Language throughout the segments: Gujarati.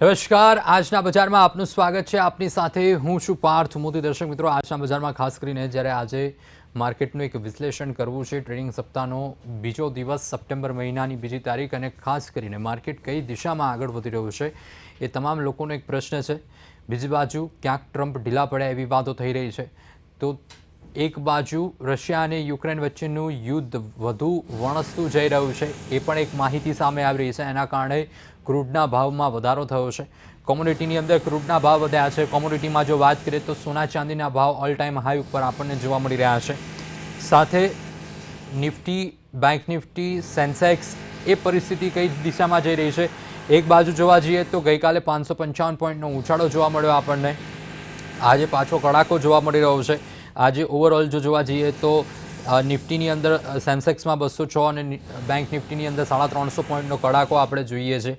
નમસ્કાર. આજના બજારમાં આપનું સ્વાગત છે. આપની સાથે હું છું પાર્થ મોદી. દર્શક મિત્રો, આજના બજારમાં ખાસ કરીને જ્યારે આજે માર્કેટનું એક વિશ્લેષણ કરવું છે, ટ્રેડિંગ સપ્તાહનો બીજો દિવસ સપ્ટેમ્બર મહિનાની બીજી તારીખ અને ખાસ કરીને માર્કેટ કઈ દિશામાં આગળ વધી રહ્યું છે એ તમામ લોકોનો એક પ્રશ્ન છે. બીજી બાજુ ક્યાંક ટ્રમ્પ ઢીલા પડ્યા એવી વાતો થઈ રહી છે. તો એક બાજુ રશિયા અને યુક્રેન વચ્ચેનું યુદ્ધ વધુ વણસતું જઈ રહ્યું છે. એ પણ એક માહિતી સામે આવી રહી છે. એના કારણે ક્રૂડના ભાવમાં વધારો થયો છે. કોમોડિટીની અંદર ક્રૂડના ભાવ વધ્યા છે. કોમોડિટીમાં જો વાત કરીએ તો સોના ચાંદીના ભાવ ઓલ ટાઈમ હાઈ ઉપર આપણને જોવા મળી રહ્યા છે. સાથે નિફ્ટી બેંક નિફ્ટી સેન્સેક્સ એ પરિસ્થિતિ કઈ દિશામાં જઈ રહી છે? એક બાજુ જોવા જઈએ તો ગઈકાલે પાંચસો પંચાવન પોઈન્ટનો ઉછાળો જોવા મળ્યો આપણને. આજે પાછો કડાકો જોવા મળી રહ્યો છે. આજે ઓવરઓલ જો જોવા જઈએ તો નિફ્ટીની અંદર સેન્સેક્સમાં બસો છ અને બેંક નિફ્ટીની અંદર સાડા ત્રણસો પોઈન્ટનો કડાકો આપણે જોઈએ છે.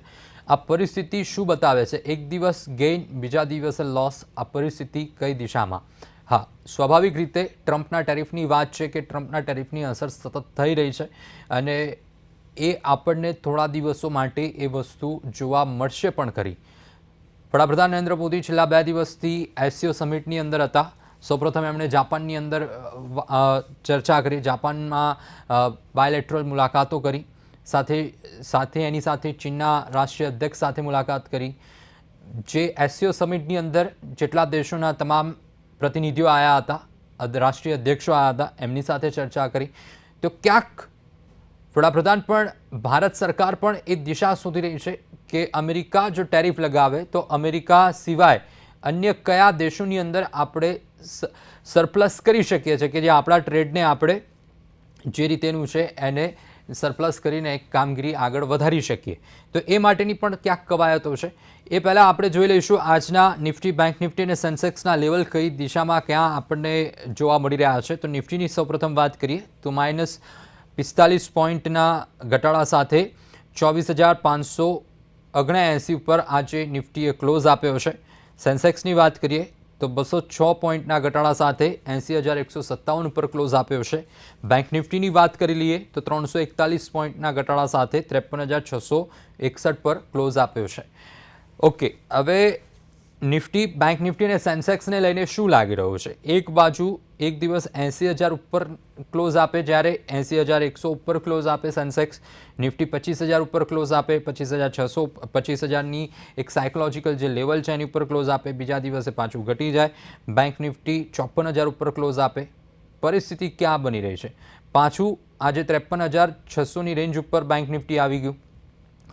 આ પરિસ્થિતિ શું બતાવે છે? એક દિવસ ગેઇન બીજા દિવસે લોસ આ પરિસ્થિતિ કઈ દિશામાં? હા, સ્વાભાવિક રીતે ટ્રમ્પના ટેરિફની વાત છે કે ટ્રમ્પના ટેરિફની અસર સતત થઈ રહી છે અને એ આપણને થોડા દિવસો માટે એ વસ્તુ જોવા મળશે પણ ખરી. વડાપ્રધાન નરેન્દ્ર મોદી છેલ્લા બે દિવસથી એસસીઓ સમિટની અંદર હતા. સૌપ્રથમ એમણે જાપાનની અંદર ચર્ચા કરી. જાપાનમાં બાયલેટરલ મુલાકાતો કરી. સાથે સાથે એની સાથે ચીનના રાષ્ટ્રીય અધ્યક્ષ સાથે મુલાકાત કરી. જે એસસીઓ સમિટની અંદર જેટલા દેશોના તમામ પ્રતિનિધિઓ આવ્યા હતા રાષ્ટ્રીય અધ્યક્ષો આવ્યા હતા, એમની સાથે ચર્ચા કરી. તો ક્યાંક વડાપ્રધાન પણ, ભારત સરકાર પણ એ દિશા શોધી રહી છે કે અમેરિકા જો ટેરિફ લગાવે, તો અમેરિકા સિવાય અન્ય કયા દેશોની અંદર આપણે સરપ્લસ કરી શકીએ છીએ કે જે આપણા ટ્રેડને આપણે જે રીતેનું છે એને સરપ્લસ કરીને એક કામગીરી આગળ વધારી શકીએ. તો એ માટેની પણ ક્યાંક કવાયતો છે. એ પહેલાં આપણે જોઈ લઈશું આજના નિફ્ટી બેંક નિફ્ટી અને સેન્સેક્સના લેવલ કઈ દિશામાં ક્યાં આપણને જોવા મળી રહ્યા છે. તો નિફ્ટીની સૌપ્રથમ વાત કરીએ તો માઇનસ પિસ્તાલીસ પોઈન્ટના ઘટાડા સાથે ચોવીસ હજાર પાંચસો ઓગણએંસી ઉપર આજે નિફ્ટીએ ક્લોઝ આપ્યો છે. સેન્સેક્સની વાત કરીએ તો બસો છ પોઈન્ટના ઘટાડા સાથે એંસી હજાર એકસો સત્તાવન ઉપર ક્લોઝ આપ્યો છે. બેંક નિફ્ટીની વાત કરી લઈએ તો ત્રણસો એકતાલીસ પોઈન્ટના ઘટાડા સાથે ત્રેપન હજાર છસો એકસઠ પર ક્લોઝ આપ્યો છે. ઓકે, હવે નિફ્ટી બેંક નિફ્ટી અને સેન્સેક્સને લઈને શું લાગી રહ્યું છે? એક બાજુ એક દિવસ એંસી હજાર ઉપર ક્લોઝ આપે જ્યારે એંસી હજાર એકસો ઉપર ક્લોઝ આપે સેન્સેક્સ નિફ્ટી પચીસ હજાર ઉપર ક્લોઝ આપે, પચીસ હજાર છસો, પચીસ હજારની એક સાયકોલોજીકલ જે લેવલ છે એની ઉપર ક્લોઝ આપે, બીજા દિવસે પાછું ઘટી જાય. બેંક નિફ્ટી ચોપન હજાર ઉપર ક્લોઝ આપે. પરિસ્થિતિ ક્યાં બની રહી છે? પાછું આજે ત્રેપન હજાર છસોની રેન્જ ઉપર બેંક નિફ્ટી આવી ગયું.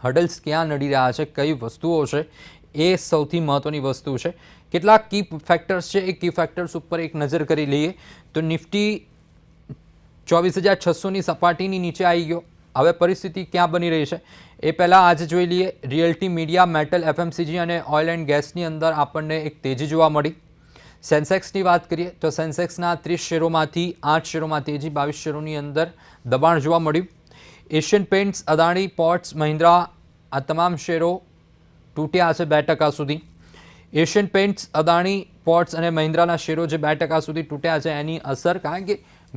હડલ્સ ક્યાં નડી રહ્યા છે? કઈ વસ્તુઓ છે? એ સૌથી મહત્ત્વની વસ્તુ છે. કેટલાક કી ફેક્ટર્સ છે. એ કી ફેક્ટર્સ ઉપર એક નજર કરી લઈએ. તો નિફ્ટી ચોવીસ હજાર છસોની સપાટીની નીચે આવી ગયો. હવે પરિસ્થિતિ ક્યાં બની રહી છે? એ પહેલાં આજે જોઈ લઈએ. રિયલ્ટી મીડિયા મેટલ એફએમસીજી અને ઓઇલ એન્ડ ગેસની અંદર આપણને એક તેજી જોવા મળી. સેન્સેક્સની વાત કરીએ તો સેન્સેક્સના ત્રીસ શેરોમાંથી આઠ શેરોમાં તેજી, બાવીસ શેરોની અંદર દબાણ જોવા મળ્યું. Asian Paints Adani Ports Mahindra આ તમામ શેરો તૂટ્યા છે બે ટકા સુધી. એશિયન પેન્ટ્સ અદાણી પોર્ટ્સ અને મહિન્દ્રાના શેરો જે બે ટકા સુધી તૂટ્યા છે, એની અસર કારણ કે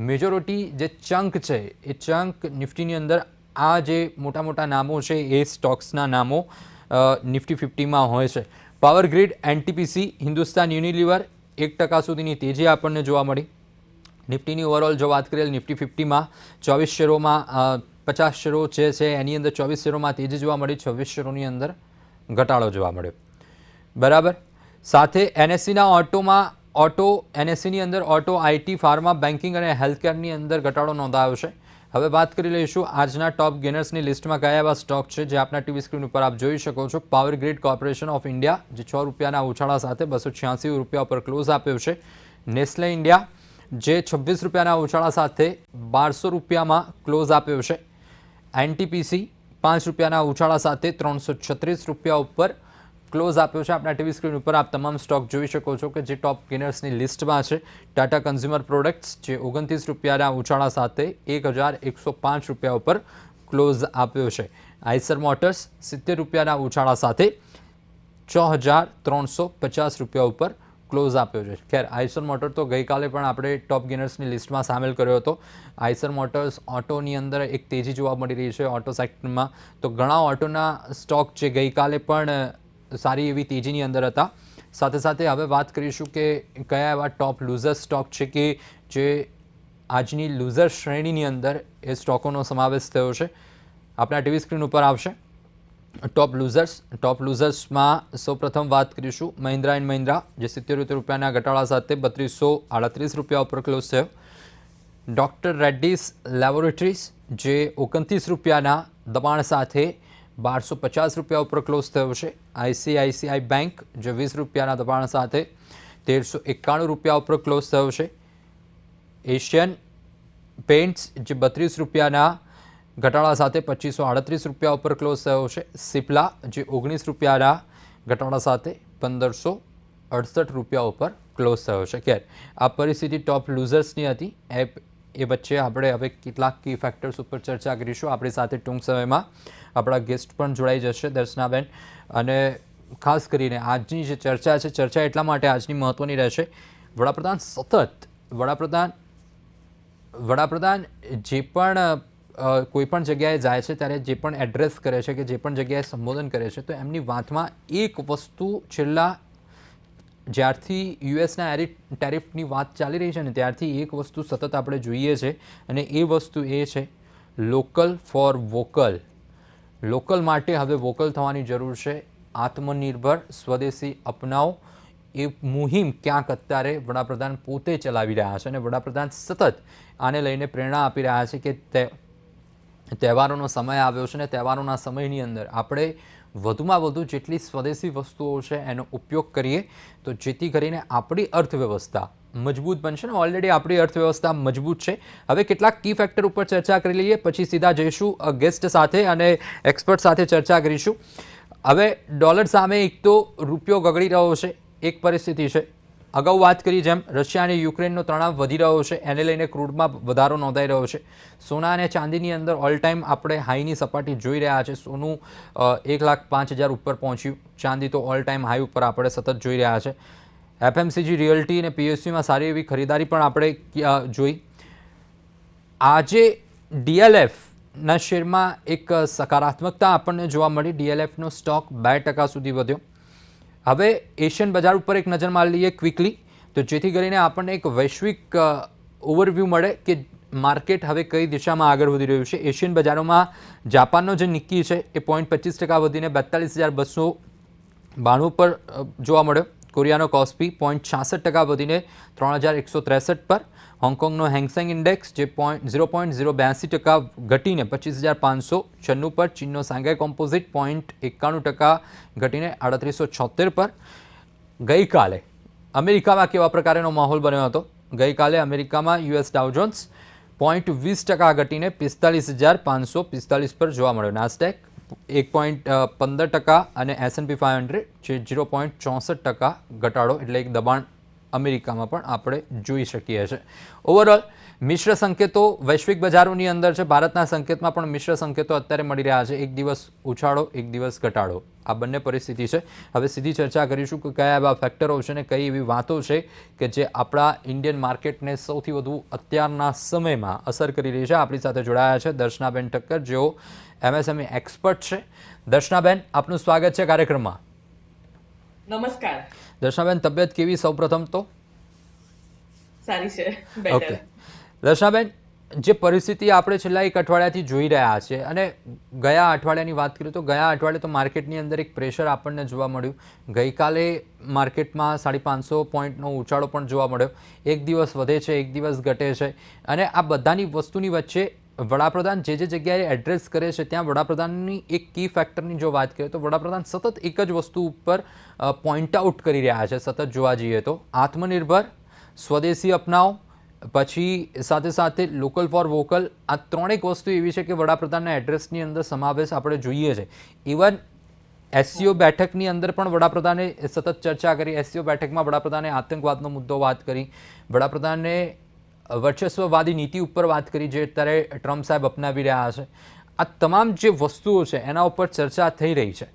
મેજોરિટી જે ચંક છે, એ ચંક નિફ્ટીની અંદર આ જે મોટા મોટા નામો છે, એ સ્ટોક્સના નામો નિફ્ટી ફિફ્ટીમાં હોય છે. Power Grid, NTPC, Hindustan Unilever એક ટકા સુધીની તેજી આપણને જોવા મળી. નિફ્ટીની ઓવરઓલ જો વાત કરીએ, નિફ્ટી ફિફ્ટીમાં ચોવીસ શેરોમાં પચાસ શેરો જે છે, એની અંદર ચોવીસ શેરોમાં તેજી જોવા મળી, છવ્વીસ શેરોની અંદર. ઘટાડો જોવા મળ્યો. બરાબર? સાથે એનએસસીના ઓટોમાં, ઓટો એનએસસીની અંદર ઓટો આઈટી ફાર્મા, બેન્કિંગ અને હેલ્થકેરની અંદર ઘટાડો નોંધાયો છે. હવે વાત કરી લઈશું આજના ટોપ ગેનર્સની લિસ્ટમાં કયા એવા સ્ટોક છે જે આપના ટીવી સ્ક્રીન ઉપર આપ જોઈ શકો છો. Power Grid Corporation of India જે છ રૂપિયાના ઉછાળા સાથે બસો છ્યાસી રૂપિયા ઉપર ક્લોઝ આપ્યો છે. નેસ્લે ઇન્ડિયા જે છવ્વીસ રૂપિયાના ઉછાળા સાથે બારસો રૂપિયામાં ક્લોઝ આપ્યો છે. એનટીપીસી પાંચ રૂપિયાના ઉછાળા સાથે ત્રણસો છત્રીસ રૂપિયા ઉપર ક્લોઝ આપ્યો છે. આપણા ટીવી સ્ક્રીન ઉપર આપ તમામ સ્ટોક જોઈ શકો છો કે જે ટોપ ગેનર્સની લિસ્ટમાં છે. ટાટા કન્ઝ્યુમર પ્રોડક્ટ્સ જે ઓગણત્રીસ રૂપિયાના ઉછાળા સાથે એક હજાર એકસો પાંચ રૂપિયા ઉપર ક્લોઝ આપ્યો છે. આઈસર મોટર્સ સિત્તેર રૂપિયાના ઉછાળા સાથે છ હજાર ત્રણસો પચાસ રૂપિયા ઉપર ક્લોઝ આપ્યો છે. ખેર, આઈસર મોટર તો ગઈકાલે પણ આપણે ટોપ ગેનર્સની લિસ્ટમાં સામેલ કર્યો હતો. આઈસર મોટર્સ ઓટોની અંદર એક તેજી જોવા મળી રહી છે ઓટો સેક્ટરમાં. તો ઘણા ઓટોના સ્ટોક જે ગઈકાલે પણ સારી એવી તેજીની અંદર હતા. સાથે સાથે હવે વાત કરીશું કે કયા એવા ટોપ લૂઝર સ્ટોક છે કે જે આજની લૂઝર શ્રેણીની અંદર એ સ્ટોકોનો સમાવેશ થયો છે. આપણા ટીવી સ્ક્રીન ઉપર આવશે. ટોપ લૂઝર્સ ટોપ લૂઝર્સમાં સૌપ્રથમ વાત કરીશું મહિન્દ્રા એન્ડ મહિન્દ્રા, જે સિત્તેર રૂપિયાના ઘટાડા સાથે બત્રીસો આડત્રીસ રૂપિયા ઉપર ક્લોઝ થયો. ડૉક્ટર રેડ્ડીસ લેબોરેટરીઝ જે ઓગણત્રીસ રૂપિયાના દબાણ સાથે બારસો પચાસ રૂપિયા ઉપર ક્લોઝ થયો છે. આઈસીઆઈસીઆઈ બેંક, જે વીસ રૂપિયાના દબાણ સાથે તેરસો એકાણું રૂપિયા ઉપર ક્લોઝ થયો છે. એશિયન પેન્ટ્સ જે બત્રીસ રૂપિયાના ઘટાડા સાથે પચીસો આડત્રીસ રૂપિયા ઉપર ક્લોઝ થયો છે. સિપ્લા, જે ઓગણીસ રૂપિયાના ઘટાડા સાથે પંદરસો અડસઠ રૂપિયા ઉપર ક્લોઝ થયો છે. ખેર, આ પરિસ્થિતિ ટોપ લૂઝર્સની હતી. એ એ વચ્ચે આપણે હવે કેટલાક કી ફેક્ટર્સ ઉપર ચર્ચા કરીશું. આપણી સાથે ટૂંક સમયમાં આપણા ગેસ્ટ પણ જોડાઈ જશે, દર્શનાબેન. અને ખાસ કરીને આજની જે ચર્ચા છે, ચર્ચા એટલા માટે આજની મહત્ત્વની રહેશે. વડાપ્રધાન સતત, વડાપ્રધાન વડાપ્રધાન જે પણ કોઈ પણ જગ્યાએ જાય છે ત્યારે જે પણ એડ્રેસ કરે છે કે જે પણ જગ્યાએ સંબોધન કરે છે, તો એમની વાતમાં એક વસ્તુ છેલ્લા જ્યારથી યુએસના ટેરિફની વાત ચાલી રહી છે ને ત્યારથી એક વસ્તુ સતત આપણે જોઈએ છે અને એ વસ્તુ એ છે લોકલ ફોર વોકલ લોકલ માટે હવે વોકલ થવાની જરૂર છે. આત્મનિર્ભર સ્વદેશી અપનાવો એ મુહિમ ક્યાંક અત્યારે વડાપ્રધાન પોતે ચલાવી રહ્યા છે અને વડાપ્રધાન સતત આને લઈને પ્રેરણા આપી રહ્યા છે કે તહેવારોનો સમય આવ્યો છે ને તહેવારોના સમયની અંદર આપણે વધુમાં વધુ જેટલી સ્વદેશી વસ્તુઓ છે એનો ઉપયોગ કરીએ તો જેથી કરીને આપણી અર્થવ્યવસ્થા મજબૂત બનશે ને ઓલરેડી આપણી અર્થવ્યવસ્થા મજબૂત છે. હવે કેટલાક કી ફેક્ટર ઉપર ચર્ચા કરી લઈએ, પછી સીધા જઈશું ગેસ્ટ સાથે અને એક્સપર્ટ સાથે ચર્ચા કરીશું. હવે ડોલર સામે એક તો રૂપિયો ગગડી રહ્યો છે, એક પરિસ્થિતિ છે. અગાઉ વાત કરી જેમ રશિયા અને યુક્રેનનો તણાવ વધી રહ્યો છે, એને લઈને ક્રૂડમાં વધારો નોંધાઈ રહ્યો છે. સોના અને ચાંદીની અંદર ઓલ ટાઈમ આપણે હાઈની સપાટી જોઈ રહ્યા છે. સોનું એક લાખ પાંચ હજાર ઉપર પહોંચ્યું. ચાંદી તો ઓલ ટાઈમ હાઈ ઉપર આપણે સતત જોઈ રહ્યા છે. એફએમસીજી રિયલ્ટી અને પીએસયુમાં સારી એવી ખરીદારી પણ આપણે જોઈ. આજે ડીએલએફના શેરમાં એક સકારાત્મકતા આપણને જોવા મળી. ડીએલએફનો સ્ટોક બે ટકા સુધી વધ્યો. હવે એશિયન બજાર ઉપર એક નજર મારી લઈએ ક્વિકલી તો જેથી કરીને આપણને એક વૈશ્વિક ઓવરવ્યૂ મળે કે માર્કેટ હવે કઈ દિશામાં આગળ વધી રહ્યું છે. એશિયન બજારોમાં જાપાનનો જે નિક્કી છે, એ પોઈન્ટ પચીસ ટકા વધીને બેતાલીસ હજાર બસો બાણું પર જોવા મળ્યો. કોરિયાનો કોસ્પી પોઈન્ટ છાસઠ ટકા વધીને ત્રણ હજાર એકસો ત્રેસઠ પર. હોંગકોંગનો હેંગસેંગ ઇન્ડેક્સ જે પોઈન્ટ ઝીરો પોઈન્ટ ઝીરો બ્યાસી ટકા ઘટીને પચીસ હજાર પાંચસો છન્નું પર. ચીનનો સાંઘાઈ કોમ્પોઝિટ પોઈન્ટ એકાણું ટકા ઘટીને આડત્રીસો છોતેર પર. ગઈકાલે અમેરિકામાં કેવા પ્રકારનો માહોલ બન્યો હતો? ગઈકાલે અમેરિકામાં યુએસ ડાઉજોન્સ પોઈન્ટ વીસ ટકા ઘટીને પિસ્તાલીસ હજાર પાંચસો પિસ્તાલીસ પર જોવા મળ્યો. નાસ્ટેક એક પોઈન્ટ પંદર ટકા અને S and P five hundred જે ઝીરો પોઈન્ટ ચોસઠ ટકા ઘટાડો એટલે એક દબાણ અમેરિકામાં પણ આપણે જોઈ શકીએ છીએ. ઓવરઓલ મિશ્ર સંકેતો વૈશ્વિક બજારોની અંદર છે. ભારતના સંકેતમાં પણ મિશ્ર સંકેતો અત્યારે મળી રહ્યા છે. એક દિવસ ઉછાળો, એક દિવસ ઘટાડો. આ બંને પરિસ્થિતિ છે. હવે સીધી ચર્ચા કરીશું કે કયા એવા ફેક્ટરો છે ને કઈ એવી વાતો છે કે જે આપણા ઇન્ડિયન માર્કેટને સૌથી વધુ અત્યારના સમયમાં અસર કરી રહી છે. આપણી સાથે જોડાયા છે દર્શનાબેન ઠક્કર, જેઓ એમએસએમઈ એક્સપર્ટ છે. દર્શનાબેન આપનું સ્વાગત છે કાર્યક્રમમાં. નમસ્કાર. દર્શનાબેન તબિયત કેવી સૌપ્રથમ તો? સારી છે. ઓકે દર્શનાબેન જે પરિસ્થિતિ આપણે છેલ્લા એક અઠવાડિયાથી જોઈ રહ્યા છે અને ગયા અઠવાડિયાની વાત કરીએ તો ગયા અઠવાડિયે તો માર્કેટની અંદર એક પ્રેશર આપણને જોવા મળ્યું. ગઈકાલે માર્કેટમાં સાડી પાંચસો પોઈન્ટનો ઉછાળો પણ જોવા મળ્યો. એક દિવસ વધે છે એક દિવસ ઘટે છે. અને આ બધાની વસ્તુની વચ્ચે વડાપ્રધાન જે જે જગ્યાએ એડ્રેસ કરે છે, ત્યાં વડાપ્રધાનની એક કી ફેક્ટરની જો વાત કરીએ તો વડાપ્રધાન સતત એક જ વસ્તુ ઉપર પોઈન્ટ આઉટ કરી રહ્યા છે, સતત જોવા જઈએ તો. આત્મનિર્ભર, સ્વદેશી અપનાવો, પછી સાથે સાથે લોકલ ફોર વોકલ આ ત્રણેક વસ્તુ એવી છે કે વડાપ્રધાનના એડ્રેસની અંદર સમાવેશ આપણે જોઈએ છે. ઇવન એસસીઓ બેઠકની અંદર પણ વડાપ્રધાને સતત ચર્ચા કરી એસસીઓ બેઠકમાં વડાપ્રધાને આતંકવાદનો મુદ્દો વાત કરી, વડાપ્રધાને વર્ચસ્વવાદી નીતિ ઉપર વાત કરી જે અત્યારે ટ્રમ્પ સાહેબ અપનાવી રહ્યા છે. આ તમામ જે વસ્તુઓ છે, એના ઉપર ચર્ચા થઈ રહી છે.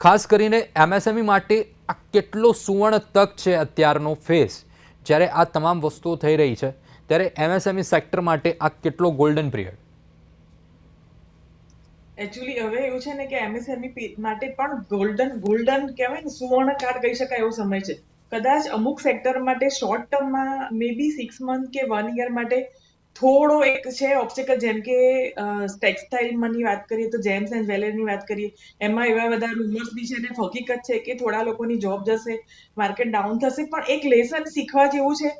ખાસ કરીને એમએસએમઈ માટે આ કેટલો સુવર્ણ તક છે અત્યારનો ફેસ. જ્યારે આ તમામ વસ્તુઓ થઈ રહી છે, ત્યારે એમએસએમઈ સેક્ટર માટે આ કેટલો ગોલ્ડન પિરિયડ એકચ્યુઅલી હવે એવું છે ને કે એમએસએમઈ માટે પણ ગોલ્ડન ગોલ્ડન કહેવાય ને સુવર્ણ કાળ કહી શકાય એવો સમય છે. કદાચ અમુક સેક્ટર માટે શોર્ટ ટર્મમાં મે બી સિક્સ મંથ કે વન યર માટે થોડો એક છે ઓબ્સ્ટેકલ જેમ કે ટેક્સટાઇલમાંની વાત કરીએ તો જેમ્સ એન્ડ જ્વેલરીની વાત કરીએ, એમાં એવા બધા રૂમર્સ બી છે અને હકીકત છે કે થોડા લોકોની જોબ જશે માર્કેટ ડાઉન થશે, પણ એક લેસન શીખવા જેવું છે.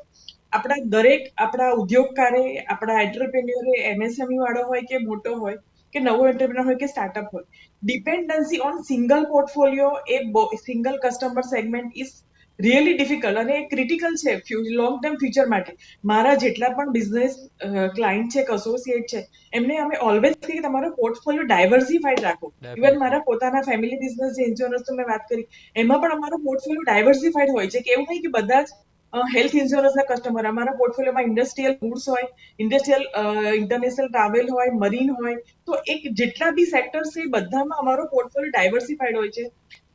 આપણા દરેક આપણા ઉદ્યોગકારે, આપણા એન્ટરપ્રેન્યોરે એમએસએમઈ વાળો હોય કે મોટો હોય કે નવો એન્ટરપ્રિનર હોય કે સ્ટાર્ટઅપ હોય dependency on single portfolio a single customer segment is really difficult અને ક્રિટિકલ છે લોંગ ટર્મ ફ્યુચર માટે. મારા જેટલા પણ બિઝનેસ ક્લાયન્ટ છે કે એસોસિએટ છે એમને અમે ઓલવેઝ કહીએ કે તમારો પોર્ટફોલિયો ડાયવર્સિફાઈડ રાખો. ઇવન મારા પોતાના ફેમિલી બિઝનેસ જે ઇન્સ્યોરન્સ મેં વાત કરી એમાં પણ અમારો પોર્ટફોલિયો ડાયવર્સિફાઈડ હોય છે કે એવું નહીં કે બધા જ હેલ્થ ઇન્સ્યોરન્સના કસ્ટમર અમારા પોર્ટફોલિયોમાં ઇન્ડસ્ટ્રીયલ ગુડ્સ હોય ઇન્ડસ્ટ્રીયલ ઇન્ટરનેશનલ ટ્રાવેલ હોય મરીન હોય, તો એક જેટલા બી સેક્ટર્સ છે, બધામાં અમારો પોર્ટફોલિયો ડાયવર્સિફાઈડ હોય છે.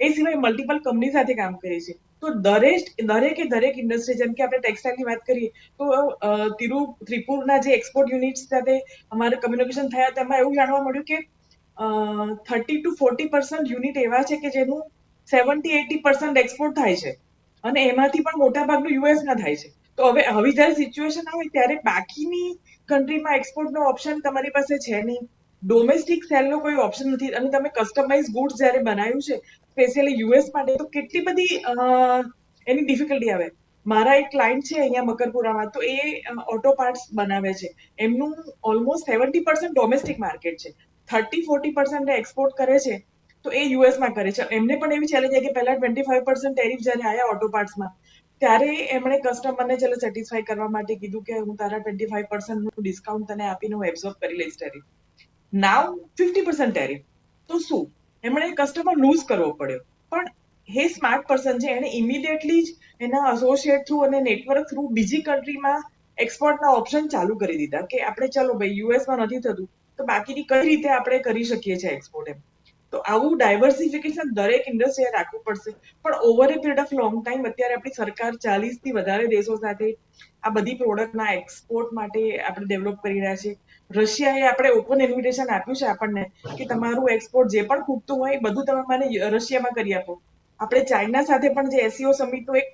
એ સિવાય મલ્ટિપલ કંપની સાથે કામ કરીએ છીએ તો દરેક, દરેકે દરેક ઇન્ડસ્ટ્રી જેમ કે આપણે ટેક્સટાઇલની વાત કરીએ, તો તિરુ, ત્રિપુરના જે એક્સપોર્ટ યુનિટ સાથે અમારે કમ્યુનિકેશન થયા, તેમાં એવું જાણવા મળ્યું કે thirty to forty percent unit એવા છે કે જેનું સેવન્ટી એટી પર્સન્ટ એક્સપોર્ટ થાય છે. અને એમાંથી પણ મોટા ભાગનું યુએસ થાય છે. તો હવે હવે જ્યારે સિચ્યુએશન આવે ત્યારે બાકીની કન્ટ્રીમાં એક્સપોર્ટનો ઓપ્શન તમારી પાસે છે નહીં. ડોમેસ્ટિક સેલનો કોઈ ઓપ્શન નથી. અને તમે કસ્ટમાઇઝ ગુડ્સ જ્યારે બનાવ્યું છે સ્પેશિયલી યુએસ માટે, તો કેટલી બધી એની ડિફિકલ્ટી આવે. મારા એક ક્લાયન્ટ છે અહીંયા મકરપુરામાં, તો એ ઓટો પાર્ટ્સ બનાવે છે. એમનું almost seventy percent domestic market છે. થર્ટી ફોર્ટી પર્સન્ટ એક્સપોર્ટ કરે છે. તો એ યુએસમાં કરે છે. એમને પણ એવી ચેલેન્જ કે પહેલા ટ્વેન્ટી ફાઈવ પર્સન્ટ ટેરિફ જ્યારે આવ્યા ઓટો પાર્ટ્સમાં ત્યારે એમણે કસ્ટમરને ચલો સેટિસ્ફાઈ કરવા માટે કીધું કે હું તારા ટ્વેન્ટી ફાઈવ પર્સન્ટનું ડિસ્કાઉન્ટ તને આપીને હું એબ્ઝોર્બ કરી લઈશ tariff now fifty percent tariff તો શું? એમણે કસ્ટમર લૂઝ કરવો પડ્યો. પણ હે સ્માર્ટ પર્સન છે. એને ઇમિડિયેટલી જ એના એસોસિએટ થ્રુ અને નેટવર્ક થ્રુ બીજી કન્ટ્રીમાં એક્સપોર્ટના ઓપ્શન ચાલુ કરી દીધા કે આપણે ચાલો ભાઈ યુએસમાં નથી થતું, તો બાકીની કઈ રીતે આપણે કરી શકીએ છીએ એક્સપોર્ટ એમ? તો આવું ડાયવર્સિફિકેશન દરેક ઇન્ડસ્ટ્રીએ રાખવું પડશે. પણ over a period of long time અત્યારે આપણી સરકાર ચાલીસથી વધારે દેશો સાથે આ બધી પ્રોડક્ટના એક્સપોર્ટ માટે આપણે ડેવલપ કરી રહ્યા છે. રશિયાએ આપણે ઓપન ઇન્વિટેશન આપ્યું છે આપણને કે તમારું એક્સપોર્ટ જે પણ ખૂટતું હોય એ બધું તમે મને રશિયામાં કરી આપો. આપણે ચાઇના સાથે પણ જે એસસીઓ સમિટનું એક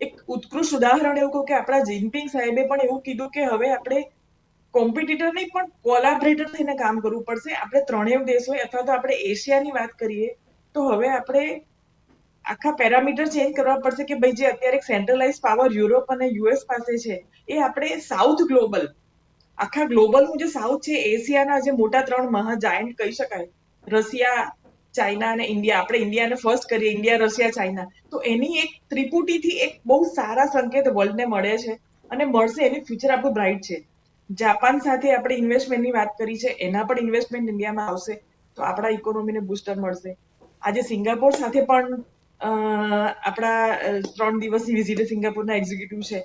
એક ઉત્કૃષ્ટ ઉદાહરણ એવું કહું કે આપણા જિનપિંગ સાહેબે પણ એવું કીધું કે હવે આપણે કોમ્પિટિટર નહીં, પણ કોલાબરેટર થઈને કામ કરવું પડશે. આપણે ત્રણેય દેશોએ અથવા તો આપણે એશિયાની વાત કરીએ, તો હવે આપણે આખા પેરામીટર ચેન્જ કરવા પડશે કે ભાઈ જે અત્યારે સેન્ટ્રલાઇઝ પાવર યુરોપ અને યુએસ પાસે છે, એ આપણે સાઉથ ગ્લોબલ, આખા ગ્લોબલનું જે સાઉથ છે, એશિયાના જે મોટા ત્રણ મહાજાયન્ટ કહી શકાય, રશિયા, ચાઇના અને ઇન્ડિયા, આપણે ઇન્ડિયાને ફર્સ્ટ કરીએ, ઇન્ડિયા, રશિયા, ચાઇના, તો એની એક ત્રિપુટીથી એક બહુ સારા સંકેત વર્લ્ડને મળે છે, અને મળશે એની ફ્યુચર આપણું બ્રાઇટ છે. જાપાન સાથે આપણે ઇન્વેસ્ટમેન્ટની વાત કરી છે, એના પણ ઇન્વેસ્ટમેન્ટ ઇન્ડિયામાં આવશે, તો આપણા ઇકોનોમીને બૂસ્ટર મળશે. આજે સિંગાપોર સાથે પણ આપણા ત્રણ દિવસની વિઝિટે સિંગાપોરના એક્ઝિક્યુટિવ છે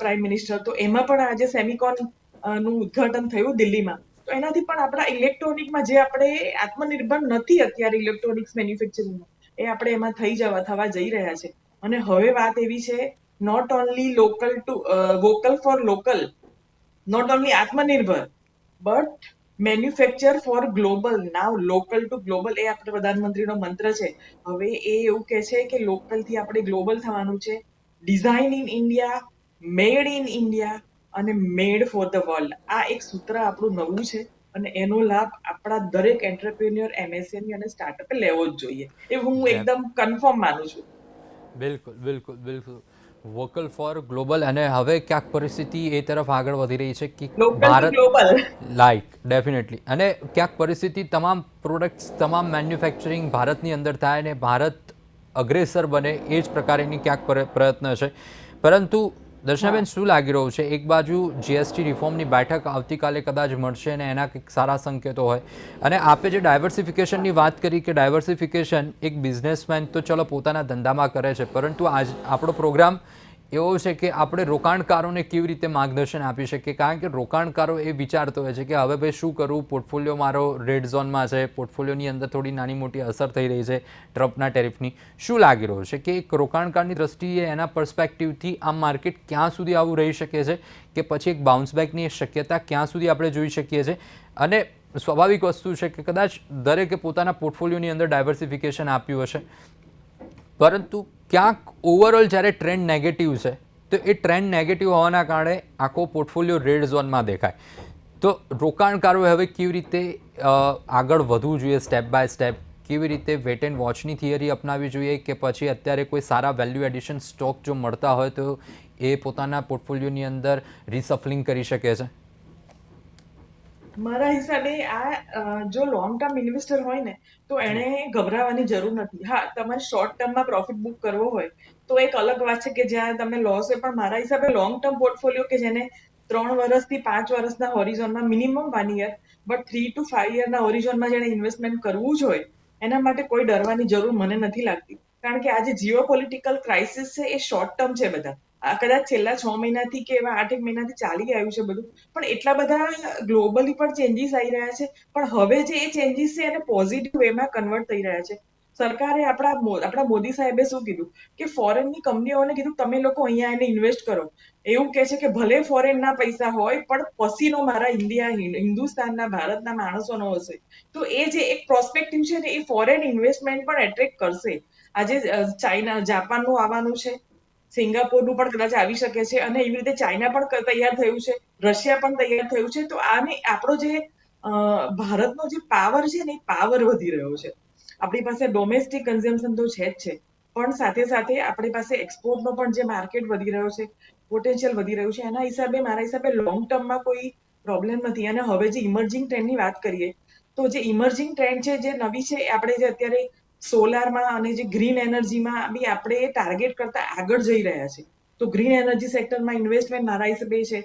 પ્રાઇમ મિનિસ્ટર તો એમાં પણ આજે સેમિકોનનું ઉદ્ઘાટન થયું દિલ્હીમાં. તો એનાથી પણ આપણા ઇલેક્ટ્રોનિકમાં જે આપણે આત્મનિર્ભર નથી અત્યારે ઇલેક્ટ્રોનિક્સ મેન્યુફેક્ચરિંગમાં એ આપણે એમાં થઈ જવા, થવા જઈ રહ્યા છે. અને હવે વાત એવી છે not only local to vocal for local not only આત્મનિર્ભર but manufacture for global now local to global એ આપણે પ્રધાનમંત્રીનો મંત્ર છે. હવે એ એવું કહે છે કે લોકલથી આપણે ગ્લોબલ થવાનું છે. Design in India made in India અને મેડ ફોર ધ વર્લ્ડ આ એક સૂત્ર આપણું નવું છે અને એનો લાભ આપણા દરેક એન્ટરપ્રિન્યોર એમએસએમઈ અને સ્ટાર્ટઅપે લેવો જ જોઈએ. એ હું એકદમ કન્ફર્મ માનું છું. બિલકુલ બિલકુલ બિલકુલ. વોકલ ફોર ગ્લોબલ અને હવે ક્યાંક પરિસ્થિતિ એ તરફ આગળ વધી રહી છે કે ભારત લાઈક ડેફિનેટલી. અને ક્યાંક પરિસ્થિતિ તમામ પ્રોડક્ટ્સ તમામ મેન્યુફેક્ચરિંગ ભારતની અંદર થાય અને ભારત અગ્રેસર બને એ જ પ્રકારેની ક્યાંક પ્રયત્ન છે. પરંતુ દર્શનાબેન, શું લાગી રહ્યું છે? એક બાજુ જીએસટી રિફોર્મની બેઠક આવતીકાલે કદાચ મળશે અને એના કંઈક સારા સંકેતો હોય. અને આપે જે ડાયવર્સિફિકેશનની વાત કરી કે ડાયવર્સિફિકેશન એક બિઝનેસમેન તો ચલો પોતાના ધંધામાં કરે છે, પરંતુ આજ આપણો પ્રોગ્રામ એવો છે કે આપણે રોકાણકારોને કેવી રીતે માર્ગદર્શન આપી શકીએ? કારણ કે રોકાણકારો એ વિચારતો હોય છે કે હવે ભાઈ શું કરવું પોર્ટફોલિયો મારો રેડ ઝોનમાં છે. પોર્ટફોલિયોની અંદર થોડી નાની મોટી અસર થઈ રહી છે ટ્રમ્પના ટેરિફની. શું લાગી રહ્યું છે કે એક રોકાણકારની દ્રષ્ટિએ એના પર્સપેક્ટિવથી આ માર્કેટ ક્યાં સુધી આવું રહી શકે છે? કે પછી એક બાઉન્સ બેકની શક્યતા ક્યાં સુધી આપણે જોઈ શકીએ છીએ અને સ્વાભાવિક વસ્તુ છે કે કદાચ દરેકે પોતાના પોર્ટફોલિયોની અંદર ડાયવર્સિફિકેશન આપ્યું હશે. પરંતુ ક્યાંક ઓવરઓલ જ્યારે ટ્રેન્ડ નેગેટિવ છે, તો એ ટ્રેન્ડ નેગેટિવ હોવાના કારણે આખો પોર્ટફોલિયો રેડ ઝોનમાં દેખાય. તો રોકાણકારોએ હવે કેવી રીતે આગળ વધવું જોઈએ સ્ટેપ બાય સ્ટેપ કેવી રીતે વેટ એન્ડ વોચની થિયરી અપનાવવી જોઈએ કે પછી અત્યારે કોઈ સારા વેલ્યુ એડિશન સ્ટોક જો મળતા હોય તો એ પોતાના પોર્ટફોલિયોની અંદર રિસફલિંગ કરી શકે છે? મારા હિસાબે આ જો લોંગ ટર્મ ઇન્વેસ્ટર હોય ને, તો એણે ગભરાવાની જરૂર નથી. હા, તમારે શોર્ટ ટર્મમાં પ્રોફિટ બુક કરવો હોય, તો એક અલગ વાત છે કે જ્યાં તમે લોસ હોય પણ મારા હિસાબે લોંગ ટર્મ પોર્ટફોલિયો કે જેને ત્રણ વર્ષથી પાંચ વર્ષના હોરિઝોનમાં minimum one year but three to five યરના હોરિઝોનમાં જેને ઇન્વેસ્ટમેન્ટ કરવું જ હોય, એના માટે કોઈ ડરવાની જરૂર મને નથી લાગતી. કારણ કે આ જે જીઓ પોલિટિકલ ક્રાઇસિસ છે, એ શોર્ટ ટર્મ છે બધા. આ કદાચ છેલ્લા છ મહિનાથી કે એવા આઠેક મહિનાથી ચાલી આવ્યું છે બધું. પણ એટલા બધા ગ્લોબલી પણ ચેન્જીસ આવી રહ્યા છે. પણ હવે જે એ ચેન્જીસ છે એને પોઝિટિવ વેમાં કન્વર્ટ થઈ રહ્યા છે. સરકારે આપણા આપણા મોદી સાહેબે શું કીધું? કે ફોરેનની કંપનીઓને કીધું, તમે લોકો અહીંયા એને ઇન્વેસ્ટ કરો. એવું કહે છે કે ભલે ફોરેનના પૈસા હોય, પણ પસીનો મારા ઇન્ડિયા, હિન્દ- હિન્દુસ્તાનના, ભારતના માણસોનો હશે. તો એ જે એક પ્રોસ્પેક્ટિવ છે ને, એ ફોરેન ઇન્વેસ્ટમેન્ટ પણ એટ્રેક્ટ કરશે. આજે ચાઇના, જાપાનનું આવવાનું છે. સિંગાપોરનું પણ કદાચ આવી શકે છે અને એવી રીતે ચાઇના પણ તૈયાર થયું છે, રશિયા પણ તૈયાર થયું છે. તો આને આપણો જે ભારતનો જે પાવર છે ને એ પાવર વધી રહ્યો છે. આપણી પાસે ડોમેસ્ટિક કન્ઝમ્પશન તો છે જ છે, પણ સાથે સાથે આપણી પાસે એક્સપોર્ટનો પણ જે માર્કેટ વધી રહ્યો છે પોટેન્શિયલ વધી રહ્યું છે, એના હિસાબે, મારા હિસાબે લોંગ ટર્મમાં કોઈ પ્રોબ્લેમ નથી. અને હવે જે ઇમર્જિંગ ટ્રેન્ડની વાત કરીએ, તો જે ઇમર્જિંગ ટ્રેન્ડ છે, જે નવી છે આપણે જે અત્યારે સોલારમાં અને જે ગ્રીન એનર્જીમાં બી આપણે ટાર્ગેટ કરતા આગળ જઈ રહ્યા છે તો ગ્રીન એનર્જી સેક્ટરમાં ઇન્વેસ્ટમેન્ટ મારા હિસાબે છે.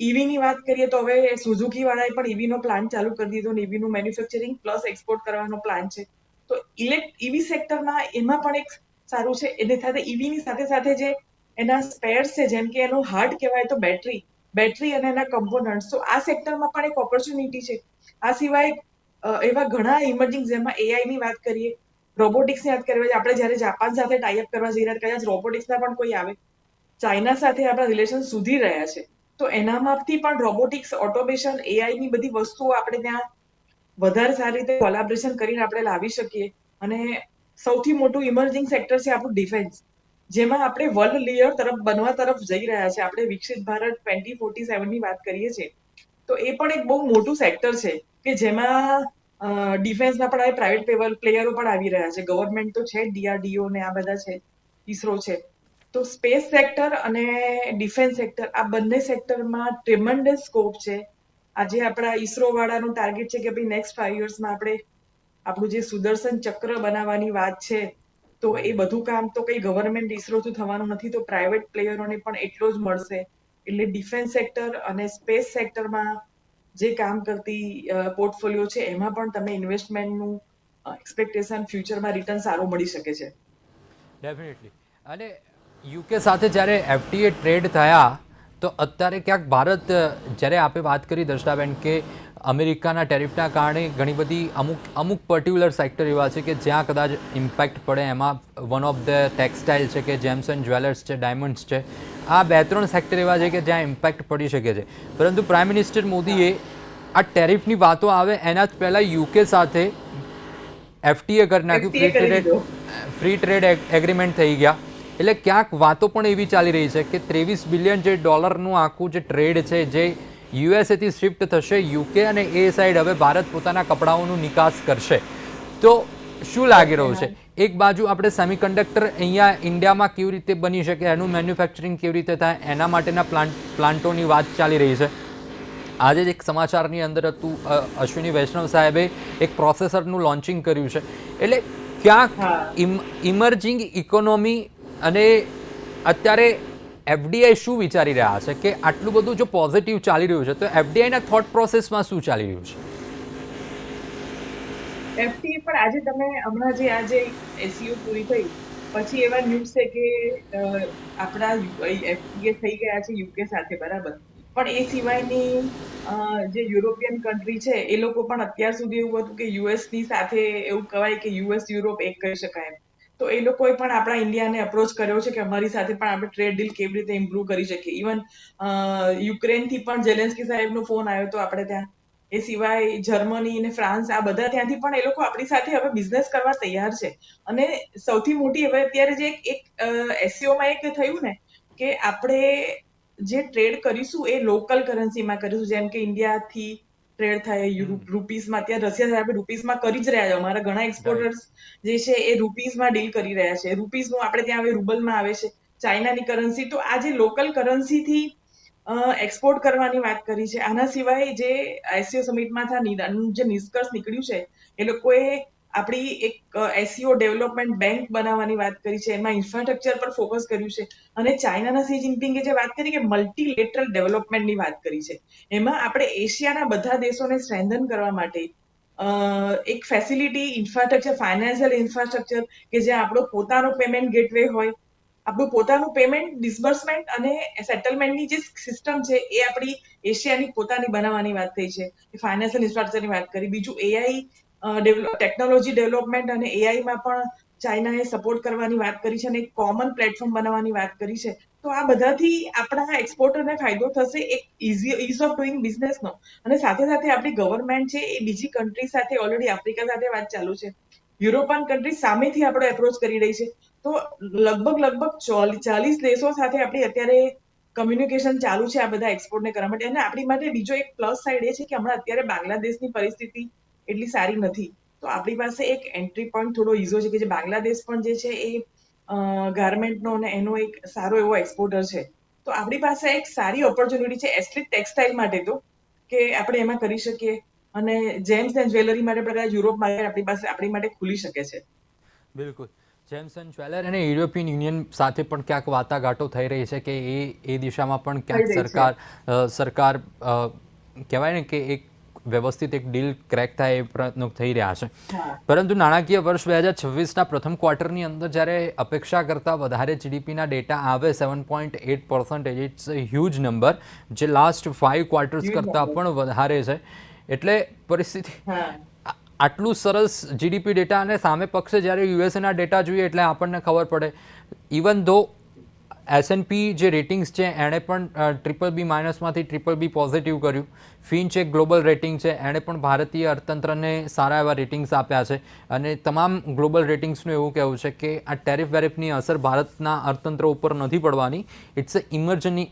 ઈવીની વાત કરીએ તો હવે સુઝુકી વાળાએ પણ ઈવીનો પ્લાન ચાલુ કરી દીધો ને ઈવીનું મેન્યુફેક્ચરિંગ પ્લસ એક્સપોર્ટ કરવાનો પ્લાન છે. તો ઇલેક્ટ ઈવી સેક્ટરમાં એમાં પણ એક સારું છે. એની સાથે ઈવીની સાથે સાથે જે એના સ્પેર્સ છે, જેમ કે એનું હાર્ટ કહેવાય તો બેટરી બેટરી અને એના કમ્પોનન્ટ્સ. તો આ સેક્ટરમાં પણ એક ઓપોર્ચ્યુનિટી છે. આ સિવાય એવા ઘણા ઇમર્જિંગ જેમાં એઆઈની વાત કરીએ રોબોટિક્સ યાદ વાત કરીએ આપણે જ્યારે જાપાન સાથે ટાઈઅપ કરવા જઈ રહ્યા કદાચ રોબોટિક્સના પણ કોઈ આવે. ચાઇના સાથે આપણા રિલેશન સુધી રહ્યા છે. તો એનામાંથી પણ રોબોટિક્સ ઓટોમેશન એઆઈ ની બધી વસ્તુઓ આપણે ત્યાં વધારે સારી રીતે કોલાબરેશન કરીને આપણે લાવી શકીએ. અને સૌથી મોટું ઇમર્જિંગ સેક્ટર છે આપણું ડિફેન્સ જેમાં આપણે વર્લ્ડ લીડર તરફ, બનવા તરફ જઈ રહ્યા છે. આપણે વિકસિત ભારત ટ્વેન્ટી ફોર્ટી સેવનની વાત કરીએ છીએ. તો એ પણ એક બહુ મોટું સેક્ટર છે કે જેમાં ડિફેન્સના પણ હવે પ્રાઇવેટ પ્લેયરો પણ આવી રહ્યા છે. ગવર્મેન્ટ તો છે ડીઆરડીઓ ને આ બધા છે ઇસરો છે. તો સ્પેસ સેક્ટર અને ડિફેન્સ સેક્ટર આ બંને સેક્ટરમાં ટ્રેમન્ડસ સ્કોપ છે. આજે આપણા ઇસરો વાળાનું ટાર્ગેટ છે કે ભાઈ નેક્સ્ટ ફાઈવ યર્સમાં આપણે આપણું જે સુદર્શન ચક્ર બનાવવાની વાત છે, તો એ બધું કામ તો કઈ ગવર્મેન્ટ ઇસરોથી થવાનું નથી, તો પ્રાઇવેટ પ્લેયરોને પણ એટલો જ મળશે. એટલે ડિફેન્સ સેક્ટર અને સ્પેસ સેક્ટરમાં જે કામ કરતી પોર્ટફોલિયો છે, એમાં પણ તમે ઇન્વેસ્ટમેન્ટનું એક્સપેક્ટેશન ફ્યુચરમાં રિટર્ન સારું મળી શકે છે. ડેફિનેટલી અને યુકે સાથે જ્યારે એફટીએ ટ્રેડ થયા, તો અત્યારે ક્યાંક ભારત જ્યારે આપણે વાત કરી દર્શાવેન કે અમેરિકાના ટેરિફના કારણે ઘણી બધી અમુક અમુક પર્ટિક્યુલર સેક્ટર એવા છે કે જ્યાં કદાચ ઇમ્પેક્ટ પડે, એમાં વન ઓફ ધ ટેક્સટાઇલ છે કે જેમ્સ એન્ડ જ્વેલર્સ છે ડાયમંડ્સ છે. આ બે ત્રણ સેક્ટર એવા છે કે જ્યાં ઇમ્પેક્ટ પડી શકે છે. પરંતુ પ્રાઇમ મિનિસ્ટર મોદીએ આ ટેરિફની વાતો આવે એના જ પહેલાં યુકે સાથે એફટીએ કરી નાખ્યું. Free trade free trade agreement થઈ ગયા. એટલે ક્યાંક વાતો પણ એવી ચાલી રહી છે કે ત્રેવીસ બિલિયન જે ડોલરનું આખું જે ટ્રેડ છે જે યુએસએથી શિફ્ટ થશે યુકે અને એ સાઈડ હવે ભારત પોતાના કપડાઓનું નિકાસ કરશે. તો શું લાગી રહ્યું છે? એક બાજુ આપણે સેમિકન્ડક્ટર અહીંયા ઇન્ડિયામાં કેવી રીતે બની શકે એનું મેન્યુફેક્ચરિંગ કેવી રીતે થાય એના માટેના પ્લાન્ટ પ્લાન્ટોની વાત ચાલી રહી છે. આજે જ એક સમાચારની અંદર હતું અશ્વિની વૈષ્ણવ સાહેબે એક પ્રોસેસરનું લોન્ચિંગ કર્યું છે. એટલે ક્યાંક ઇમર્જિંગ ઇકોનોમી અને અત્યારે એફડીઆઈ શું વિચારી રહ્યા છે? કે આટલું બધું જો પોઝિટિવ ચાલી રહ્યું છે તો એફડીઆઈના થોટ પ્રોસેસમાં શું ચાલી રહ્યું છે? એફટી પણ આજે તમે હમણાં જે આજે એસઈઓ પૂરી થઈ, પછી એવા ન્યૂઝ છે કે આપણા એફટીએ થઈ ગયા છે યુકે સાથે, બરાબર. પણ એ સિવાયની જે યુરોપિયન કન્ટ્રી છે, એ લોકો પણ અત્યાર સુધી એવું હતું કે યુએસની સાથે એવું કહેવાય કે યુએસ યુરોપ એક કહી શકાય એમ. તો એ લોકોએ પણ આપણા ઇન્ડિયાને અપ્રોચ કર્યો છે કે અમારી સાથે પણ આપણે ટ્રેડ ડીલ કેવી રીતે ઇમ્પ્રુવ કરી શકીએ. ઇવન યુક્રેનથી પણ જેલેન્સ્કી સાહેબનો ફોન આવ્યો હતો આપણે ત્યાં એ સિવાય જર્મની અને ફ્રાન્સ આ બધા ત્યાંથી પણ એ લોકો આપણી સાથે હવે બિઝનેસ કરવા તૈયાર છે. અને સૌથી મોટી હવે અત્યારે જે એક એસસીઓમાં એક થયું ને કે આપણે જે ટ્રેડ કરીશું એ લોકલ કરન્સીમાં કરીશું. જેમ કે ઇન્ડિયાથી ટ્રેડ થાય યુ- રૂપીસમાં અત્યારે રશિયા સાથે આપણે રૂપીસમાં કરી જ રહ્યા છે. અમારા ઘણા એક્સપોર્ટર્સ જે છે એ રૂપીસમાં ડીલ કરી રહ્યા છે. રૂપીસનું આપણે ત્યાં હવે રૂબલમાં આવે છે. ચાઇનાની કરન્સી તો આ જે લોકલ કરન્સીથી એક્સપોર્ટ કરવાની વાત કરી છે. આના સિવાય જે એસસીઓ સમિટમાં જે નિષ્કર્ષ નીકળ્યું છે, એ લોકોએ આપણી એક એસસીઓ ડેવલપમેન્ટ બેંક બનાવવાની વાત કરી છે. એમાં ઇન્ફ્રાસ્ટ્રક્ચર પર ફોકસ કર્યું છે. અને ચાઇનાના સી જિનપિંગે જે વાત કરી કે મલ્ટીલેટરલ ડેવલપમેન્ટની વાત કરી છે. એમાં આપણે એશિયાના બધા દેશોને સ્ટ્રેન્ધન કરવા માટે એક ફેસિલિટી ઇન્ફ્રાસ્ટ્રક્ચર ફાઇનાન્શિયલ ઇન્ફ્રાસ્ટ્રક્ચર કે જ્યાં આપણો પોતાનો પેમેન્ટ ગેટવે હોય આપણું પોતાનું પેમેન્ટ ડિસબર્સમેન્ટ અને સેટલમેન્ટની જે સિસ્ટમ છે, એ આપણી એશિયાની પોતાની બનાવવાની વાત થઈ છે. ફાઇનાન્શિયલ ઇન્ફ્રાસ્ટ્રક્ચરની વાત કરી. બીજું એઆઈ ટેકનોલોજી ડેવલપમેન્ટ અને એઆઈમાં પણ ચાઇનાએ સપોર્ટ કરવાની વાત કરી છે અને એક કોમન પ્લેટફોર્મ બનાવવાની વાત કરી છે. તો આ બધાથી આપણા એક્સપોર્ટરને ફાયદો થશે એક ઇઝી ઇઝ ઓફ ડુઈંગ બિઝનેસનો અને સાથે સાથે આપણી ગવર્મેન્ટ છે, એ બીજી કન્ટ્રી સાથે ઓલરેડી આફ્રિકા સાથે વાત ચાલુ છે. યુરોપિયન કન્ટ્રી સામેથી આપણે એપ્રોચ કરી રહી છે. તો લગભગ લગભગ ચોલ- ચાલીસ દેશો સાથે આપણી અત્યારે કમ્યુનિકેશન ચાલુ છે આ બધા એક્સપોર્ટને કરવા માટે. અને આપણી માટે બીજો એક પ્લસ સાઈડ એ છે કે હમણાં અત્યારે બાંગ્લાદેશની પરિસ્થિતિ એટલી સારી નથી. તો આપણી પાસે એક એન્ટ્રી પોઈન્ટ થોડો ઈઝો છે કે જે બાંગ્લાદેશ પણ જે છે એ ગાર્મેન્ટનો અને એનો એક સારો એવો એક્સપોર્ટર છે. તો આપણી પાસે એક સારી ઓપોર્ચ્યુનિટી છે એસ્ટ્રી ટેક્સટાઇલ માટે તો, કે આપણે એમાં કરી શકીએ. અને જેમ્સ એન્ડ જ્વેલરી માટે પણ યુરોપ માર્કેટ આપણી પાસે, આપણી માટે ખુલી શકે છે. બિલકુલ. જેમ્સ એન્ડ જ્વેલર અને યુરોપિયન યુનિયન સાથે પણ ક્યાંક વાટાઘાટો થઈ રહી છે કે એ એ દિશામાં પણ ક્યાંક. સરકાર સરકાર કહેવાય ને કે એક વ્યવસ્થિત એક ડીલ ક્રેક થાય એ પ્રયત્નો થઈ રહ્યા છે. પરંતુ નાણાકીય વર્ષ બે હજાર છવ્વીસના પ્રથમ ક્વાર્ટરની અંદર જ્યારે અપેક્ષા કરતાં વધારે જીડીપીના ડેટા આવે seven point eight percentage it's a huge number જે લાસ્ટ ફાઇવ ક્વાર્ટર્સ કરતાં પણ વધારે છે. એટલે પરિસ્થિતિ આટલું સરસ જીડીપી ડેટા અને સામે પક્ષે જ્યારે યુએસએના ડેટા જોઈએ એટલે આપણને ખબર પડે. ઇવન ધો એસએનપી જે રેટિંગ્સ છે, એણે પણ ટ્રિપલ બી માઇનસમાંથી ટ્રિપલ બી પોઝિટિવ કર્યું. ફિન્ચ એક ગ્લોબલ રેટિંગ છે, એણે પણ ભારતીય અર્થતંત્રને સારા એવા રેટિંગ્સ આપ્યા છે. અને તમામ ગ્લોબલ રેટિંગ્સનું એવું કહેવું છે કે આ ટેરિફ વેરિફની અસર ભારતના અર્થતંત્ર ઉપર નથી પડવાની. It's a emerging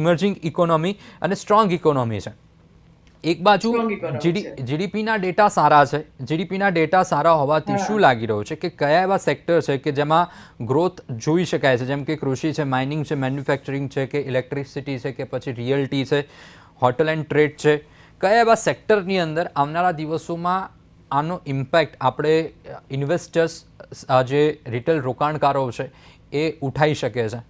emerging economy અને સ્ટ્રોંગ ઇકોનોમી છે. એક બાજુ જીડી જીડીપીના ડેટા સારા છે. જીડીપીના ડેટા સારા હોવાથી શું લાગી રહ્યું છે કે કયા એવા સેક્ટર છે કે જેમાં ગ્રોથ જોઈ શકાય છે? જેમ કે કૃષિ છે માઇનિંગ છે મેન્યુફેક્ચરિંગ છે કે ઇલેક્ટ્રિસિટી છે કે પછી રિયલ્ટી છે હોટલ એન્ડ ટ્રેડ છે. કયા એવા સેક્ટરની અંદર આવનારા દિવસોમાં આનો ઇમ્પેક્ટ આપણે ઇન્વેસ્ટર્સ જે રિટેલ રોકાણકારો છે એ ઉઠાઈ શકે છે?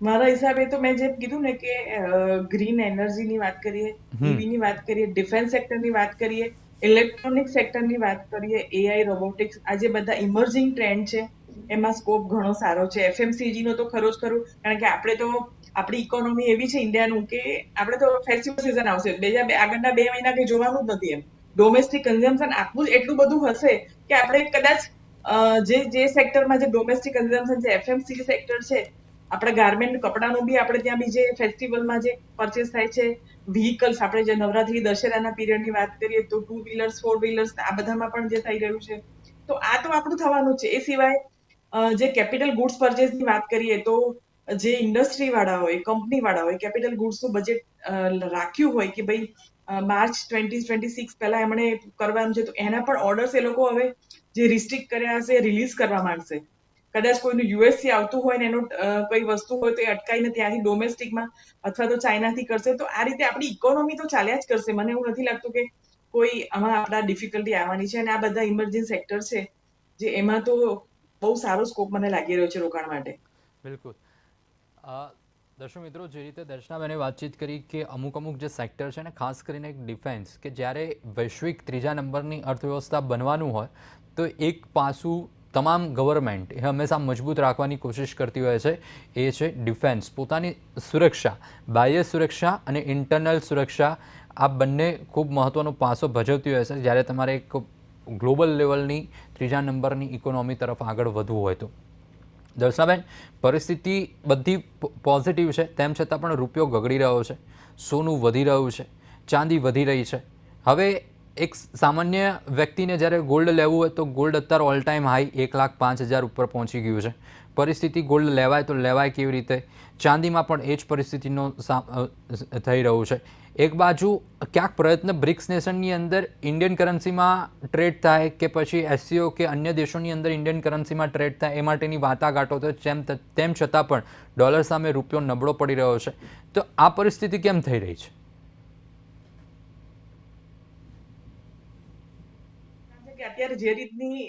મારા હિસાબે તો મેં જેમ કીધું ને કે ગ્રીન એનર્જીની વાત કરીએ હમ. ની વાત કરીએ ડિફેન્સ સેક્ટરની વાત કરીએ ઇલેક્ટ્રોનિક સેક્ટરની વાત કરીએ એઆઈ રોબોટિક્સ આ જે બધા ઇમર્જિંગ ટ્રેન્ડ છે એમાં સ્કોપ ઘણો સારો છે. એફએમસીજી નો તો ખરો જ ખરું કારણ કે આપણે તો આપણી ઇકોનોમી એવી છે ઇન્ડિયાનું કે આપણે તો ફેસ્ટિવલ સિઝન આવશે. બે આગળના બે મહિના કંઈ જોવાનું જ નથી એમ. ડોમેસ્ટિક કન્ઝમ્પશન આટલું જ એટલું બધું હશે કે આપણે કદાચ જે જે સેક્ટરમાં જે ડોમેસ્ટિક કન્ઝમ્પશન છે એફએમસીજી સેક્ટર છે આપણા ગાર્મેન્ટ કપડાનું બી આપણે ત્યાં બીજે ફેસ્ટિવલમાં જે પરચેસ થાય છે વ્હીકલ્સ આપણે જે નવરાત્રી, દશેરાના પીરિયડની વાત કરીએ તો ટુ વ્હીલર્સ ફોર વ્હીલર્સ આ બધામાં પણ જે થઈ રહ્યું છે. તો આ તો આપણું થવાનું છે. એ સિવાય જે કેપિટલ ગુડ્સ પરચેસની વાત કરીએ તો જે ઇન્ડસ્ટ્રી વાળા હોય કંપની વાળા હોય કેપિટલ ગુડ્સનું બજેટ રાખ્યું હોય કે ભાઈ માર્ચ ટ્વેન્ટી ટ્વેન્ટી સિક્સ પહેલા એમણે કરવાનું છે, તો એના પણ ઓર્ડર્સ એ લોકો હવે જે રિસ્ટ્રિક્ટ કર્યા હશે રિલીઝ કરવા માંડશે કદાચ કોઈનું યુએસથી આવતું હોય ને એનું કઈ વસ્તુ હોય તો એ અટકાઈને ત્યાંથી ડોમેસ્ટિકમાં અથવા તો ચાઇનાથી કરશે. તો આ રીતે આપણી ઇકોનોમી તો ચાલ્યા જ કરશે. મને એવું નથી લાગતું કે કોઈ આમાં આપણા ડિફિકલ્ટી આવવાની છે અને આ બધા ઇમર્જિંગ સેક્ટર છે જે એમાં તો બહુ સારો સ્કોપ મને લાગી રહ્યો છે રોકાણ માટે. બિલકુલ. દર્શક મિત્રો, જે રીતે દર્શનાબેને વાતચીત કરી કે અમુક અમુક જે સેક્ટર છે ને, ખાસ કરીને એક ડિફેન્સ કે જ્યારે વૈશ્વિક ત્રીજા નંબરની અર્થવ્યવસ્થા બનવાનું હોય, તો એક પાસું તમામ ગવર્મેન્ટ એ હંમેશા મજબૂત રાખવાની કોશિશ કરતી હોય છે. એ છે ડિફેન્સ પોતાની સુરક્ષા, બાહ્ય સુરક્ષા અને ઇન્ટરનલ સુરક્ષા. આ બંને ખૂબ મહત્ત્વનો પાસો ભજવતી હોય છે. જ્યારે તમારે એક ગ્લોબલ લેવલની ત્રીજા નંબરની ઇકોનોમી તરફ આગળ વધવું હોય તો. દર્શનાબેન પરિસ્થિતિ બધી પોઝિટિવ છે. તેમ છતાં પણ રૂપિયો ગગડી રહ્યો છે. સોનું વધી રહ્યું છે. ચાંદી વધી રહી છે. હવે એક સામાન્ય વ્યક્તિને જ્યારે ગોલ્ડ લેવું હોય તો ગોલ્ડ અત્યારે ઓલ ટાઈમ હાઈ એક લાખ પાંચ હજાર ઉપર પહોંચી ગયું છે. પરિસ્થિતિ ગોલ્ડ લેવાય તો લેવાય કેવી રીતે? ચાંદીમાં પણ એ જ પરિસ્થિતિનો થઈ રહ્યું છે. એક બાજુ ક્યાંક પ્રયત્ન બ્રિક્સ નેશનની અંદર ઇન્ડિયન કરન્સીમાં ટ્રેડ થાય કે પછી એસસીઓ કે અન્ય દેશોની અંદર ઇન્ડિયન કરન્સીમાં ટ્રેડ થાય એ માટેની વાટાઘાટો તો જેમ તેમ છતાં પણ ડોલર સામે રૂપિયો નબળો પડી રહ્યો છે. તો આ પરિસ્થિતિ કેમ થઈ રહી છે કારણ છે કે અત્યારે જે રીતની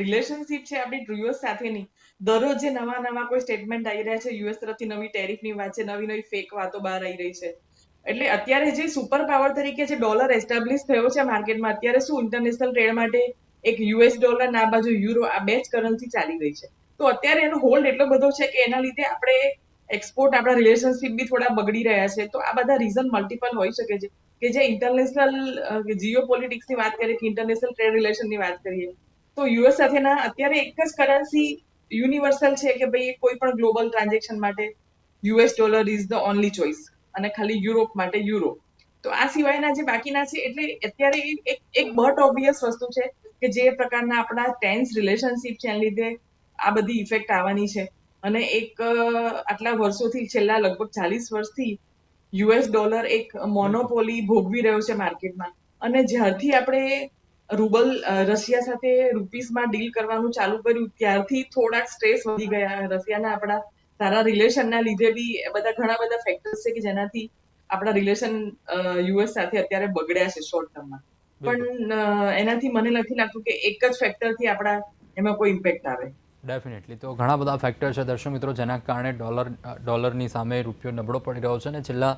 રિલેશનશિપ છે આપણી યુએસ સાથેની, દરરોજ જે નવા નવા કોઈ સ્ટેટમેન્ટ આવી રહ્યા છે યુએસ તરફથી નવી ટેરિફની વાત છે, નવી નવી ફેક વાતો બહાર આવી રહી છે. એટલે અત્યારે જે સુપર પાવર તરીકે જે ડોલર એસ્ટાબ્લિશ થયો છે માર્કેટમાં, અત્યારે શું ઇન્ટરનેશનલ ટ્રેડ માટે એક યુએસ ડોલર ના બાજુ યુરો આ બે જ કરન્સી ચાલી રહી છે. તો અત્યારે એનો હોલ્ડ એટલો બધો છે કે એના લીધે આપણે એક્સપોર્ટ આપણા રિલેશનશિપ બી થોડા બગડી રહ્યા છે. તો આ બધા રીઝન મલ્ટિપલ હોઈ શકે છે. કે જે ઇન્ટરનેશનલ જીઓ પોલિટિક્સની વાત કરીએ કે ઇન્ટરનેશનલ ટ્રેડ રિલેશનની વાત કરીએ, તો યુએસ સાથેના અત્યારે એક જ કરન્સી યુનિવર્સલ છે કે ભાઈ કોઈ પણ ગ્લોબલ ટ્રાન્ઝેક્શન માટે US dollar is the only choice અને ખાલી યુરોપ માટે યુરો તો આ સિવાયના જે બાકીના છે, એટલે અત્યારે એક એક બટ ઓબ્વિયસ વસ્તુ છે કે જે પ્રકારના આપણા ટેન્સ રિલેશનશિપ છે, એના લીધે આ બધી ઇફેક્ટ આવવાની છે. અને એક આટલા વર્ષોથી, છેલ્લા લગભગ ચાલીસ વર્ષથી યુએસ ડોલર એક મોનોપોલી ભોગવી રહ્યો છે માર્કેટમાં. અને જ્યારથી આપણે રૂબલ રશિયા સાથે રૂપીસમાં ડીલ કરવાનું ચાલુ કર્યું ત્યારથી થોડાક સ્ટ્રેસ વધી ગયા. રશિયાના આપણા સારા રિલેશનના લીધે બી એ બધા ઘણા બધા ફેક્ટર્સ છે કે જેનાથી આપણા રિલેશન યુએસ સાથે અત્યારે બગડ્યા છે શોર્ટ ટર્મમાં પણ એનાથી મને નથી લાગતું કે એક જ ફેક્ટરથી આપણા એમાં કોઈ ઇમ્પેક્ટ આવે. ડેફિનેટલી તો ઘણા બધા ફેક્ટર છે દર્શક મિત્રો, જેના કારણે ડોલર ડોલરની સામે રૂપિયો નબળો પડી રહ્યો છે અને છેલ્લા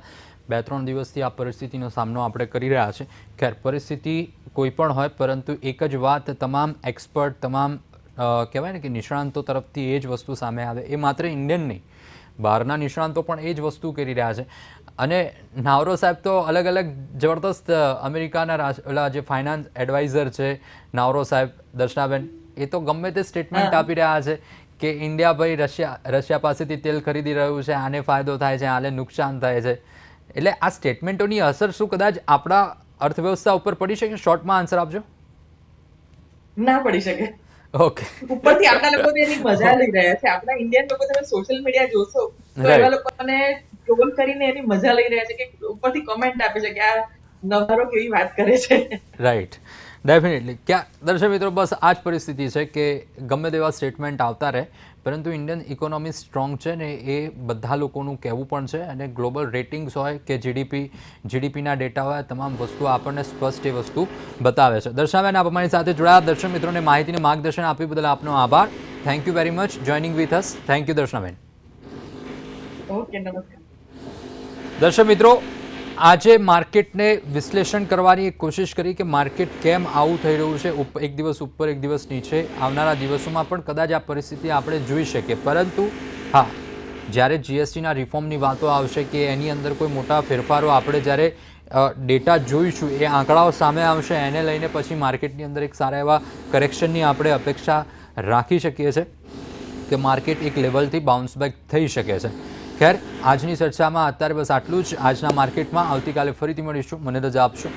બે ત્રણ દિવસથી આ પરિસ્થિતિનો સામનો આપણે કરી રહ્યા છે. ખેર, પરિસ્થિતિ કોઈ પણ હોય, પરંતુ એક જ વાત તમામ એક્સપર્ટ તમામ કહેવાય ને કે નિષ્ણાંતો તરફથી એ જ વસ્તુ સામે આવે. એ માત્ર ઇન્ડિયન નહીં. બહારના નિષ્ણાંતો પણ એ જ વસ્તુ કરી રહ્યા છે. અને નાવરો સાહેબ તો અલગ અલગ જબરદસ્ત અમેરિકાના ઓલા જે ફાઇનાન્સ એડવાઇઝર છે, નાવરો સાહેબ, દર્શનાબેન એ તો ગમે તે સ્ટેટમેન્ટ આપી રહ્યા છે કે ઇન્ડિયા ભાઈ રશિયા રશિયા પાસેથી તેલ ખરીદી રહ્યું છે આને ફાયદો થાય છે આને નુકસાન થાય છે. એટલે આ સ્ટેટમેન્ટોની અસર શું કદાચ આપણા અર્થવ્યવસ્થા ઉપર પડી શકે? શોર્ટમાં આન્સર આપજો. ના પડી શકે. ઓકે ઉપરથી આપણા લોકો એની મજા લઈ રહ્યા છે. આપણા ઇન્ડિયન લોકો તમે સોશિયલ મીડિયા જોશો તો એવા લોકોને ટ્રોલ કરીને એની મજા લઈ રહ્યા છે કે ઉપરથી કમેન્ટ આપે છે કે આ નવારો કેવી વાત કરે છે. રાઈટ ડેફિનેટલી ક્યાં દર્શક મિત્રો બસ આ જ પરિસ્થિતિ છે કે ગમે તેવા સ્ટેટમેન્ટ આવતા રહે પરંતુ ઇન્ડિયન ઇકોનોમી સ્ટ્રોંગ છે ને એ બધા લોકોનું કહેવું પણ છે અને ગ્લોબલ રેટિંગ્સ હોય કે જીડીપી જીડીપીના ડેટા હોય તમામ વસ્તુ આપણને સ્પષ્ટ એ વસ્તુ બતાવે છે દર્શાવેન આપ અમારી સાથે જોડાયા દર્શક મિત્રોને માહિતીને માર્ગદર્શન આપી બદલ આપનો આભાર thank you very much joining with us thank you Darshanaben okay નમસ્કાર દર્શક મિત્રો આજે માર્કેટને વિશ્લેષણ કરવાની કોશિશ કરી કે માર્કેટ કેમ આવું થઈ રહ્યું છે એક દિવસ ઉપર, એક દિવસ નીચે. આવનારા દિવસોમાં પણ કદાચ આ પરિસ્થિતિ આપણે જોઈ શકીએ. પરંતુ, હા, જ્યારે જીએસટીના રિફોર્મની વાતો આવશે કે એની અંદર કોઈ મોટા ફેરફારો આપણે જ્યારે ડેટા જોઈશું, એ આંકડાઓ સામે આવશે, એને લઈને પછી માર્કેટની અંદર એક સારા એવા કરેક્શનની આપણે અપેક્ષા રાખી શકીએ છીએ કે માર્કેટ એક લેવલથી બાઉન્સ બેક થઈ શકે છે. ખેર, આજની ચર્ચામાં અત્યારે બસ આટલું જ. આજના માર્કેટમાં આવતીકાલે ફરીથી મળીશું. મને રજા આપશો.